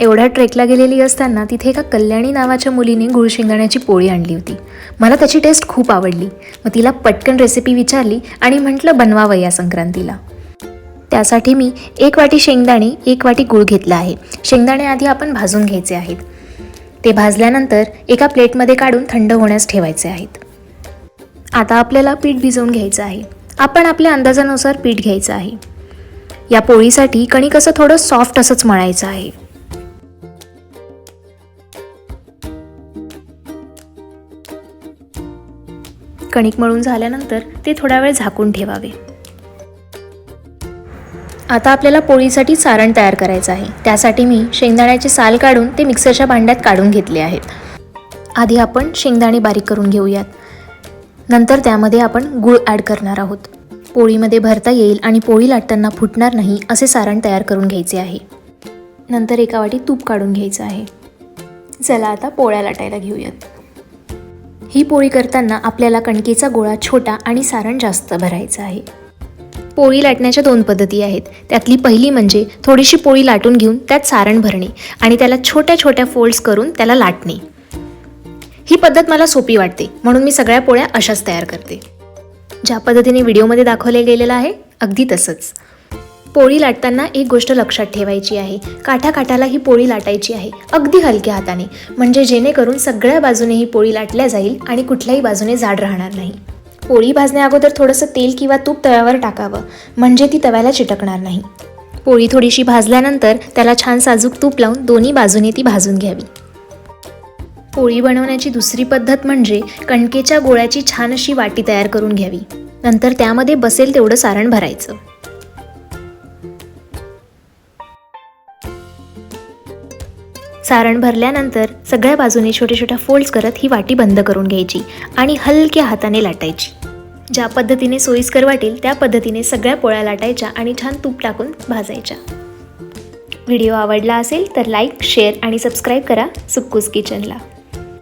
एवढ्या ट्रेकला गेलेली असताना तिथे एका कल्याणी नावाच्या मुलीने गुळ शेंगदाण्याची पोळी आणली होती. मला त्याची टेस्ट खूप आवडली. मग तिला पटकन रेसिपी विचारली आणि म्हटलं बनवावं या संक्रांतीला. त्यासाठी मी एक वाटी शेंगदाणे एक वाटी गूळ घेतला आहे. शेंगदाणे आधी आपण भाजून घ्यायचे आहेत. ते भाजल्यानंतर एका प्लेटमध्ये काढून थंड होण्यास ठेवायचे आहेत. आता आपल्याला पीठ भिजवून घ्यायचं आहे. आपण आपल्या अंदाजानुसार पीठ घ्यायचं आहे. या पोळीसाठी कणिक असं थोडं सॉफ्ट असंच मळायचं आहे. कणिक मळून झाल्यानंतर ते थोडा वेळ झाकून ठेवावे. आता आपल्याला पोळीसाठी सारण तयार करायचं आहे. त्यासाठी मी शेंगदाण्याचे साल काढून ते मिक्सरच्या भांड्यात काढून घेतले आहेत. आधी आपण शेंगदाणे बारीक करून घेऊयात. नंतर त्यामध्ये आपण गूळ ॲड करणार आहोत. पोळीमध्ये भरता येईल आणि पोळी लाटताना फुटणार नाही असे सारण तयार करून घ्यायचे आहे. नंतर एका वाटी तूप काढून घ्यायचं आहे. चला आता पोळ्या लाटायला घेऊयात. ही पोळी करताना आपल्याला कणकेचा गोळा छोटा आणि सारण जास्त भरायचं आहे. पोळी लाटण्याच्या दोन पद्धती आहेत. त्यातली पहिली म्हणजे थोडीशी पोळी लाटून घेऊन त्यात सारण भरणे आणि त्याला छोट्या छोट्या फोल्ड्स करून त्याला लाटणे. ही पद्धत मला सोपी वाटते. म्हणून मी सगळ्या पोळ्या अशाच तयार करते. ज्या पद्धतीने व्हिडिओमध्ये दाखवले गेलेलं आहे अगदी तसंच. पोळी लाटताना एक गोष्ट लक्षात ठेवायची आहे. काठा काठाला ही पोळी लाटायची आहे. अगदी हलक्या हाताने. म्हणजे जेणेकरून सगळ्या बाजूने ही पोळी लाटल्या जाईल आणि कुठल्याही बाजूने जाड राहणार नाही. पोळी भाजण्या अगोदर थोडंसं तेल किंवा तूप तव्यावर टाकावं. म्हणजे ती तव्याला चिटकणार नाही. पोळी थोडीशी भाजल्यानंतर त्याला छान साजूक तूप लावून दोन्ही बाजूने ती भाजून घ्यावी. पोळी बनवण्याची दुसरी पद्धत म्हणजे कणकेच्या गोळ्याची छान अशी वाटी तयार करून घ्यावी. नंतर त्यामध्ये बसेल तेवढं सारण भरायचं. सारण भरल्यानंतर सगळ्या बाजूने छोट्या छोट्या फोल्ड्स करत ही वाटी बंद करून घ्यायची आणि हलक्या हाताने लाटायची. ज्या पद्धतीने सोयीस्कर वाटेल त्या पद्धतीने सगळ्या पोळ्या लाटायच्या आणि छान तूप टाकून भाजायच्या. व्हिडिओ आवडला असेल तर लाईक शेअर आणि सबस्क्राईब करा सुक्कूस किचनला.